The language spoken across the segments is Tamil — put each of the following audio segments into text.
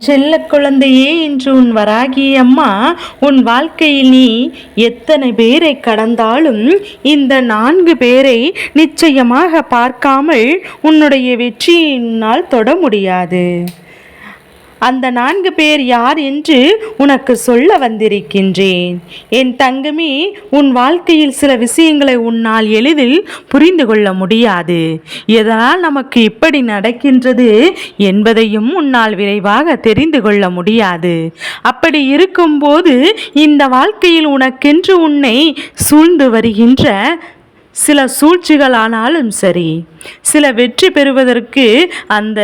செல்ல குழந்தையே இன்று உன் வராகி அம்மா. உன் வாழ்க்கையில் நீ எத்தனை பேரை கடந்தாலும் இந்த நான்கு பேரை நிச்சயமாக பார்க்காமல் உன்னுடைய வெற்றியினால் தொட முடியாது. அந்த நான்கு பேர் யார் என்று உனக்கு சொல்ல வந்திருக்கின்றேன். என் தங்கமே உன் வாழ்க்கையில் சில விஷயங்களை உன்னால் எளிதில் புரிந்து கொள்ள முடியாது. எதனால் நமக்கு இப்படி நடக்கின்றது என்பதையும் உன்னால் விரைவாக தெரிந்து கொள்ள முடியாது. அப்படி இருக்கும்போது இந்த வாழ்க்கையில் உனக்கென்று உன்னை சூழ்ந்து வருகின்ற சில சூழ்ச்சிகளானாலும் சரி சில வெற்றி பெறுவதற்கு அந்த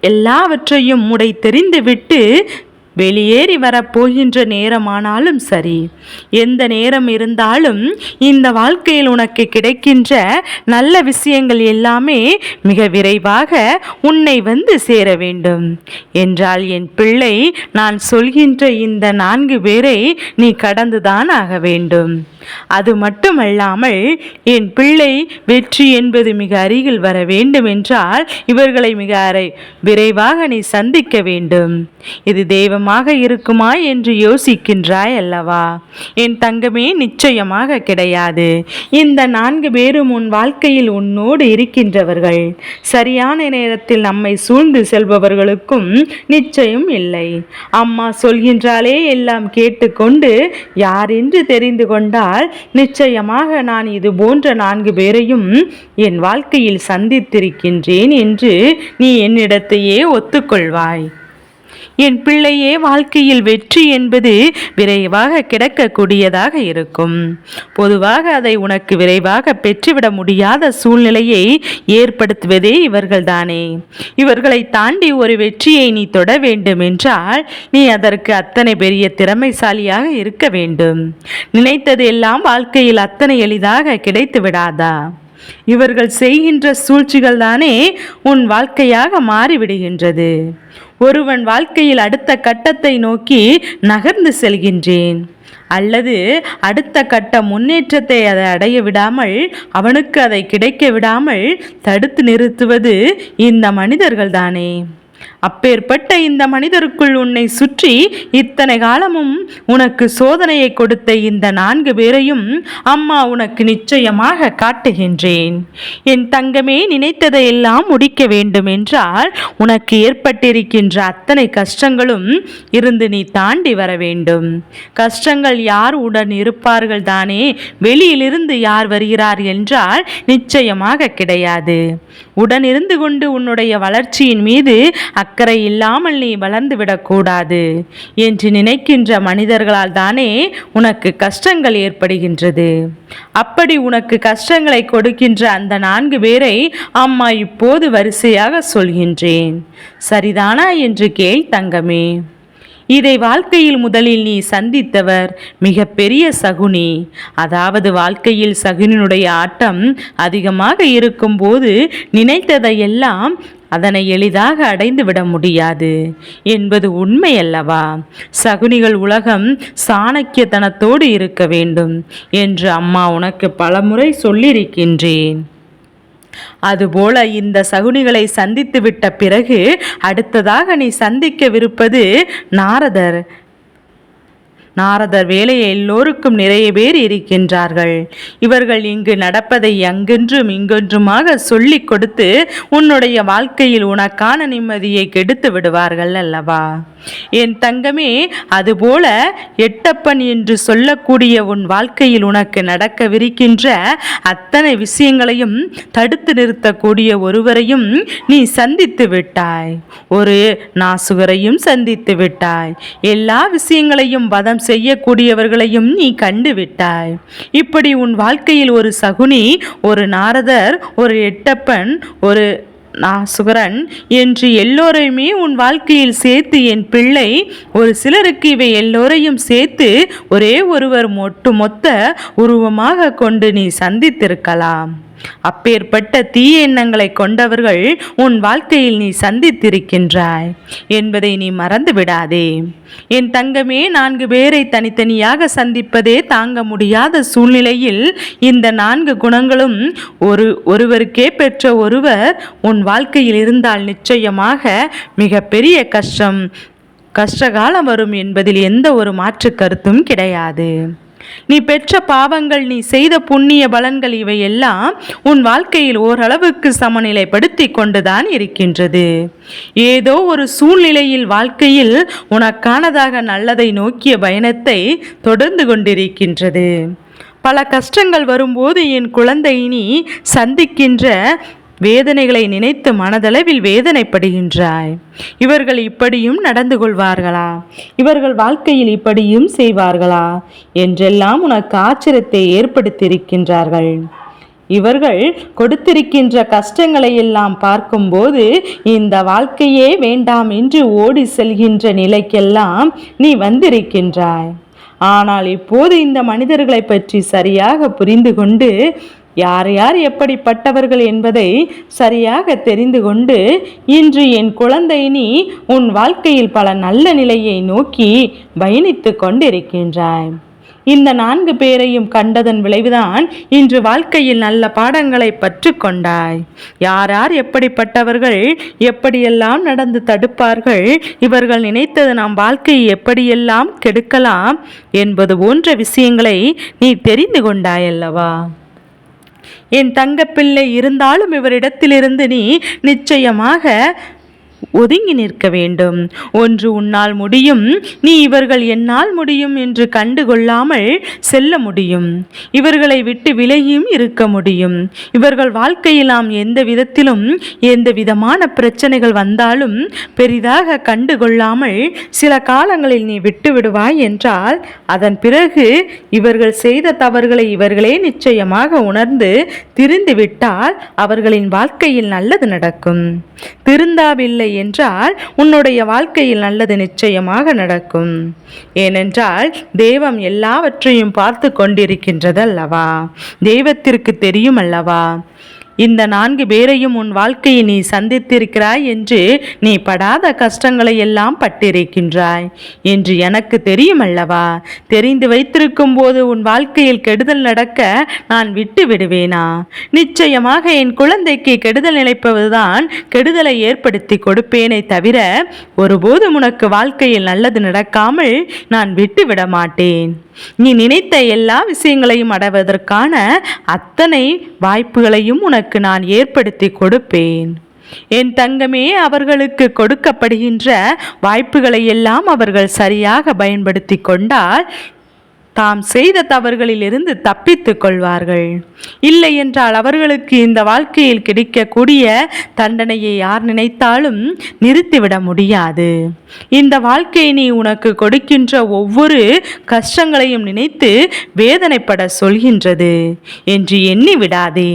எல்லாவற்றையும் முடை தெரிந்துவிட்டு வெளியேறி வரப்போகின்ற நேரமானாலும் சரி. எந்த நேரம் இருந்தாலும் இந்த வாழ்க்கையில் உனக்கு கிடைக்கின்ற நல்ல விஷயங்கள் எல்லாமே மிக விரைவாக உன்னை வந்து சேர வேண்டும். என்றால் என் பிள்ளை நான் சொல்கின்ற இந்த நான்கு பேரை நீ கடந்துதான் ஆக வேண்டும். அது மட்டுமல்லாமல் என் பிள்ளை வெற்றி என்பது மிக அருகில் வர வேண்டும் என்றால் இவர்களை மிக அரை விரைவாக நீ சந்திக்க வேண்டும். இது தெய்வமாக இருக்குமா என்று யோசிக்கின்றாய் அல்லவா? என் தங்கமே நிச்சயமாக கிடையாது. இந்த நான்கு பேரும் உன் வாழ்க்கையில் உன்னோடு இருக்கின்றவர்கள். சரியான நேரத்தில் நம்மை சூழ்ந்து செல்பவர்களுக்கும் நிச்சயம் இல்லை. அம்மா சொல்கின்றாலே எல்லாம் கேட்டுக்கொண்டு யார் என்று தெரிந்து கொண்டால் நிச்சயமாக நான் இது போன்ற நான்கு பேரையும் என் வாழ்க்கையில் சந்தித்திருக்கின்றேன் என்று நீ என்னிடத்தையே ஒத்துக்கொள்வாய். என் பிள்ளையே வாழ்க்கையில் வெற்றி என்பது விரைவாக கிடைக்கக்கூடியதாக இருக்கும். பொதுவாக அதை உனக்கு விரைவாக பெற்றுவிட முடியாத சூழ்நிலையை ஏற்படுத்துவதே இவர்கள்தானே. இவர்களை தாண்டி ஒரு வெற்றியை நீ தொட வேண்டும் என்றால் நீ அதற்கு அத்தனை பெரிய திறமைசாலியாக இருக்க வேண்டும். நினைத்தது எல்லாம் வாழ்க்கையில் அத்தனை எளிதாக கிடைத்து விடாதா இவர்கள் செய்கின்ற சூழ்ச்சிகள் தானே உன் வாழ்க்கையாக மாறிவிடுகின்றது. ஒருவன் வாழ்க்கையில் அடுத்த கட்டத்தை நோக்கி நகர்ந்து செல்கின்றேன். அல்லது அடுத்த கட்ட முன்னேற்றத்தை அதை அடைய விடாமல் அவனுக்கு அதை கிடைக்க விடாமல் தடுத்து நிறுத்துவது இந்த மனிதர்கள் தானே. அப்பேற்பட்ட இந்த மனிதருக்குள் உன்னை சுற்றி இத்தனை காலமும் உனக்கு சோதனையை கொடுத்த இந்த நான்கு பேரையும் அம்மா உனக்கு நிச்சயமாக காட்டுகின்றேன். என் தங்கமே நினைத்ததையெல்லாம் முடிக்க வேண்டும் என்றால் உனக்கு ஏற்பட்டிருக்கின்ற அத்தனை கஷ்டங்களும் இருந்து நீ தாண்டி வர வேண்டும். கஷ்டங்கள் யார் உடன் இருப்பார்கள் தானே? வெளியிலிருந்து யார் வருகிறார் என்றால் நிச்சயமாக கிடையாது. உடன் இருந்து கொண்டு உன்னுடைய வளர்ச்சியின் மீது அக்கறை இல்லாமல் நீ வளர்ந்து விடக்கூடாது என்று நினைக்கின்ற மனிதர்களால் தானே உனக்கு கஷ்டங்கள் ஏற்படுகின்றது. அப்படி உனக்கு கஷ்டங்களை கொடுக்கின்ற அந்த நான்கு பேரை அம்மா இப்போது வரிசையாக சொல்கின்றேன். சரிதானா? என்று கேள் தங்கமே. இதை வாழ்க்கையில் முதலில் நீ சந்தித்தவர் மிக பெரிய சகுனி. அதாவது வாழ்க்கையில் சகுனினுடைய ஆட்டம் அதிகமாக இருக்கும்போது நினைத்ததையெல்லாம் அதனை எளிதாக அடைந்து விட முடியாது என்பது உண்மை அல்லவா சகுனிகள் உலகம் சாணக்கியத்தனத்தோடு இருக்க வேண்டும் என்று அம்மா உனக்கு பலமுறை சொல்லியிருக்கின்றேன். அதுபோல இந்த சகுனிகளை சந்தித்து விட்ட பிறகு அடுத்ததாக நீ சந்திக்கவிருப்பது நாரதர். நாரதர் வேலையை எல்லோருக்கும் நிறைய பேர் இருக்கின்றார்கள். இவர்கள் இங்கு நடப்பதை அங்கென்றும் இங்கொன்றுமாக சொல்லிக் கொடுத்து உன்னுடைய வாழ்க்கையில் உனக்கான நிம்மதியை கெடுத்து விடுவார்கள் அல்லவா? என் தங்கமே அதுபோல எட்டப்பன் என்று சொல்லக்கூடிய உன் வாழ்க்கையில் உனக்கு நடக்கவிருக்கின்ற அத்தனை விஷயங்களையும் தடுத்து நிறுத்தக்கூடிய ஒருவரையும் நீ சந்தித்து விட்டாய். ஒரு நாசுகரையும் சந்தித்து விட்டாய். எல்லா விஷயங்களையும் வதம் செய்யக்கூடியவர்களையும் நீ கண்டு விட்டாய் இப்படி உன் வாழ்க்கையில் ஒரு சகுனி ஒரு நாரதர் ஒரு எட்டப்பன் ஒரு சுகரன் என்று எல்லோரையுமே உன் வாழ்க்கையில் சேர்த்து என் பிள்ளை ஒரு சிலருக்கு இவை எல்லோரையும் சேர்த்து ஒரே ஒருவர் ஒட்டுமொத்த உருவமாக கொண்டு நீ சந்தித்திருக்கலாம். அப்பேற்பட்ட தீய எண்ணங்களை கொண்டவர்கள் உன் வாழ்க்கையில் நீ சந்தித்திருக்கின்றாய் என்பதை நீ மறந்து விடாதே என் தங்கமே நான்கு பேரை தனித்தனியாக சந்திப்பதே தாங்க முடியாத சூழ்நிலையில் இந்த நான்கு குணங்களும் ஒரு ஒருவருக்கே பெற்ற ஒருவர் உன் வாழ்க்கையில் இருந்தால் நிச்சயமாக மிகப்பெரிய கஷ்டம் கஷ்டகாலம் வரும் என்பதில் எந்த ஒரு மாற்று கருத்தும் கிடையாது. நீ பெற்ற பாவங்கள் நீ செய்த புண்ணிய பலன்கள் இவையெல்லாம் உன் வாழ்க்கையில் ஓரளவுக்கு சமநிலைப்படுத்தி கொண்டுதான் இருக்கின்றது. ஏதோ ஒரு சூழ்நிலையில் வாழ்க்கையில் உனக்கானதாக நல்லதை நோக்கிய பயணத்தை தொடர்ந்து கொண்டிருக்கின்றது. பல கஷ்டங்கள் வரும்போது என் குழந்தை நீ சந்திக்கின்ற வேதனைகளை நினைத்து மனதளவில் வேதனைப்படுகின்றாய். இவர்கள் இப்படியும் நடந்து கொள்வார்களா? இவர்கள் வாழ்க்கையில் இப்படியும் செய்வார்களா? என்றெல்லாம் உனக்கு ஆச்சரியத்தை ஏற்படுத்தியிருக்கின்றார்கள். இவர்கள் கொடுத்திருக்கின்ற கஷ்டங்களை எல்லாம் பார்க்கும்போது இந்த வாழ்க்கையே வேண்டாம் என்று ஓடி செல்கின்ற நிலைக்கெல்லாம் நீ வந்திருக்கின்றாய். ஆனால் இப்போது இந்த மனிதர்களை பற்றி சரியாக புரிந்து கொண்டு யார் யார் எப்படிப்பட்டவர்கள் என்பதை சரியாக தெரிந்து கொண்டு இன்று என் குழந்தை நீ உன் வாழ்க்கையில் பல நல்ல நிலையை நோக்கி பயணித்து கொண்டிருக்கின்றாய். இந்த நான்கு பேரையும் கண்டதன் விளைவுதான் இன்று வாழ்க்கையில் நல்ல பாடங்களை பற்று கொண்டாய். யார் யார் எப்படிப்பட்டவர்கள் எப்படியெல்லாம் நடந்து தடுப்பார்கள் இவர்கள் நினைத்தது நாம் வாழ்க்கையை எப்படியெல்லாம் கெடுக்கலாம் என்பது போன்ற விஷயங்களை நீ தெரிந்து கொண்டாயல்லவா? என் தங்கப்பிள்ளை இருந்தாலும் இவரிடத்திலிருந்து நீ நிச்சயமாக ஒதுங்கி நிற்க வேண்டும். ஒன்று உன்னால் முடியும். நீ இவர்கள் என்னால் முடியும் என்று கண்டுகொள்ளாமல் செல்ல முடியும். இவர்களை விட்டு விலகியும் இருக்க முடியும். இவர்கள் வாழ்க்கையில் நாம் எந்த விதத்திலும் எந்த விதமான பிரச்சனைகள் வந்தாலும் பெரிதாக கண்டுகொள்ளாமல் சில காலங்களில் நீ விட்டு விடுவாய் என்றால் அதன் பிறகு இவர்கள் செய்த தவறுகளை இவர்களே நிச்சயமாக உணர்ந்து திரிந்து விட்டால் அவர்களின் வாழ்க்கையில் நல்லது நடக்கும். திருந்தாவில்லை என்றால் உன்னுடைய வாழ்க்கையில் நல்லது நிச்சயமாக நடக்கும். ஏனென்றால் தெய்வம் எல்லாவற்றையும் பார்த்து கொண்டிருக்கின்றது அல்லவா தெய்வத்திற்கு தெரியும் அல்லவா? இந்த நான்கு பேரையும் உன் வாழ்க்கையை நீ சந்தித்திருக்கிறாய் என்று நீ படாத கஷ்டங்களை எல்லாம் பட்டிருக்கின்றாய் என்று எனக்கு தெரியும் அல்லவா தெரிந்து வைத்திருக்கும் போது உன் வாழ்க்கையில் கெடுதல் நடக்க நான் விட்டு விடுவேனா? நிச்சயமாக என் குழந்தைக்கு கெடுதல் நினைப்பதுதான் கெடுதலை ஏற்படுத்தி கொடுப்பேனே தவிர ஒருபோதும் உனக்கு வாழ்க்கையில் நல்லது நடக்காமல் நான் விட்டு விட மாட்டேன் நீ நினைத்த எல்லா விஷயங்களையும் அடைவதற்கான அத்தனை வாய்ப்புகளையும் உனக்கு நான் ஏற்படுத்தி கொடுப்பேன். என் தங்கமே அவர்களுக்கு கொடுக்கப்படுகின்ற வாய்ப்புகளை எல்லாம் அவர்கள் சரியாக பயன்படுத்தி கொண்டால் தாம் செய்த தவறுகளிலிருந்து தப்பித்துக் கொள்வார்கள். இல்லை என்றால் அவர்களுக்கு இந்த வாழ்க்கையில் கிடைக்கக்கூடிய தண்டனையை யார் நினைத்தாலும் நிறுத்திவிட முடியாது. இந்த வாழ்க்கை நீ உனக்கு கொடுக்கின்ற ஒவ்வொரு கஷ்டங்களையும் நினைத்து வேதனைப்பட சொல்கின்றது என்று எண்ணி விடாதே.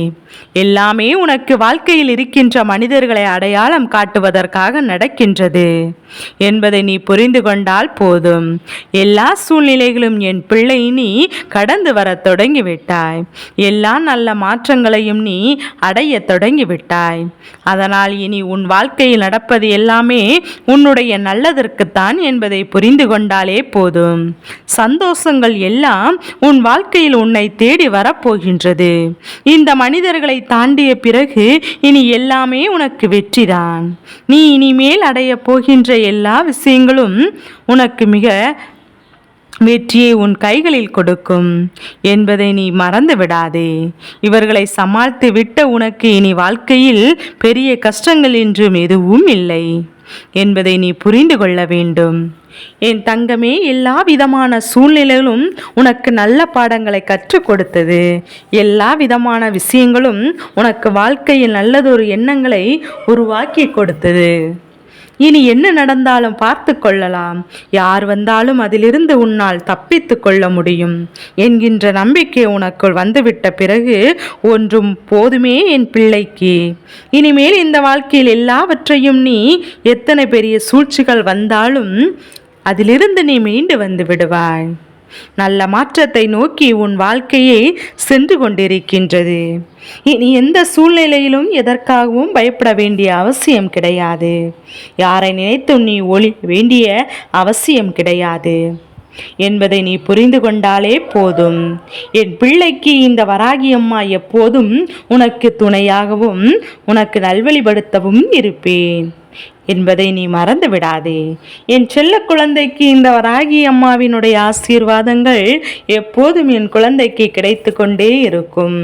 எல்லாமே உனக்கு வாழ்க்கையில் இருக்கின்ற மனிதர்களை அடையாளம் காட்டுவதற்காக நடக்கின்றது. என்பதை நீ புரிந்து கொண்டால் போதும். எல்லா சூழ்நிலைகளும் என் பிள்ளை நீ கடந்து வர தொடங்கிவிட்டாய். எல்லா நல்ல மாற்றங்களையும் நீ அடைய தொடங்கிவிட்டாய். அதனால் இனி உன் வாழ்க்கையில் நடப்பது எல்லாமே உன்னுடைய நல்லதற்குத்தான் என்பதை புரிந்து கொண்டாலே போதும். சந்தோஷங்கள் எல்லாம் உன் வாழ்க்கையில் உன்னை தேடி வரப்போகின்றது. இந்த மனிதர்கள் தாண்டிய பிறகு இனி எல்லாமே உனக்கு வெற்றிதான். நீ இனிமேல் அடைய போகின்ற எல்லா விஷயங்களும் உனக்கு மிக வெற்றியை உன் கைகளில் கொடுக்கும் என்பதை நீ மறந்து விடாதே. இவர்களை சமாளித்து விட்ட உனக்கு இனி வாழ்க்கையில் பெரிய கஷ்டங்கள் என்றும் எதுவும் இல்லை என்பதை நீ புரிந்து கொள்ள வேண்டும். என் தங்கமே எல்லா விதமான சூழ்நிலைகளும் உனக்கு நல்ல பாடங்களை கற்றுக் கொடுத்தது. எல்லா விதமான விஷயங்களும் உனக்கு வாழ்க்கையில் நல்லதொரு எண்ணங்களை உருவாக்கி கொடுத்தது. இனி என்ன நடந்தாலும் பார்த்து கொள்ளலாம். யார் வந்தாலும் அதிலிருந்து உன்னால் தப்பித்து கொள்ள முடியும். என்கின்ற நம்பிக்கை உனக்குள் வந்துவிட்ட பிறகு ஒன்றும் போதுமே என் பிள்ளைக்கு. இனிமேல் இந்த வாழ்க்கையில் எல்லாவற்றையும் நீ எத்தனை பெரிய சூழ்ச்சிகள் வந்தாலும் அதிலிருந்து நீ மீண்டு வந்து விடுவாய். நல்ல மாற்றத்தை நோக்கி உன் வாழ்க்கையை சென்று கொண்டிருக்கின்றது. இனி எந்த சூழ்நிலையிலும் எதற்காகவும் பயப்பட வேண்டிய அவசியம் கிடையாது. யாரை நினைத்தும் நீ ஒளி வேண்டிய அவசியம் கிடையாது. என்பதை நீ புரிந்து கொண்டாலே போதும். என் பிள்ளைக்கு இந்த வராகி அம்மா எப்போதும் உனக்கு துணையாகவும் உனக்கு நல்வழிப்படுத்தவும் இருப்பேன். என்பதை நீ மறந்து விடாதே என் செல்ல குழந்தைக்கு இந்த வராகி அம்மாவினுடைய ஆசீர்வாதங்கள் எப்போதும் என் குழந்தைக்கு கிடைத்து கொண்டே இருக்கும்.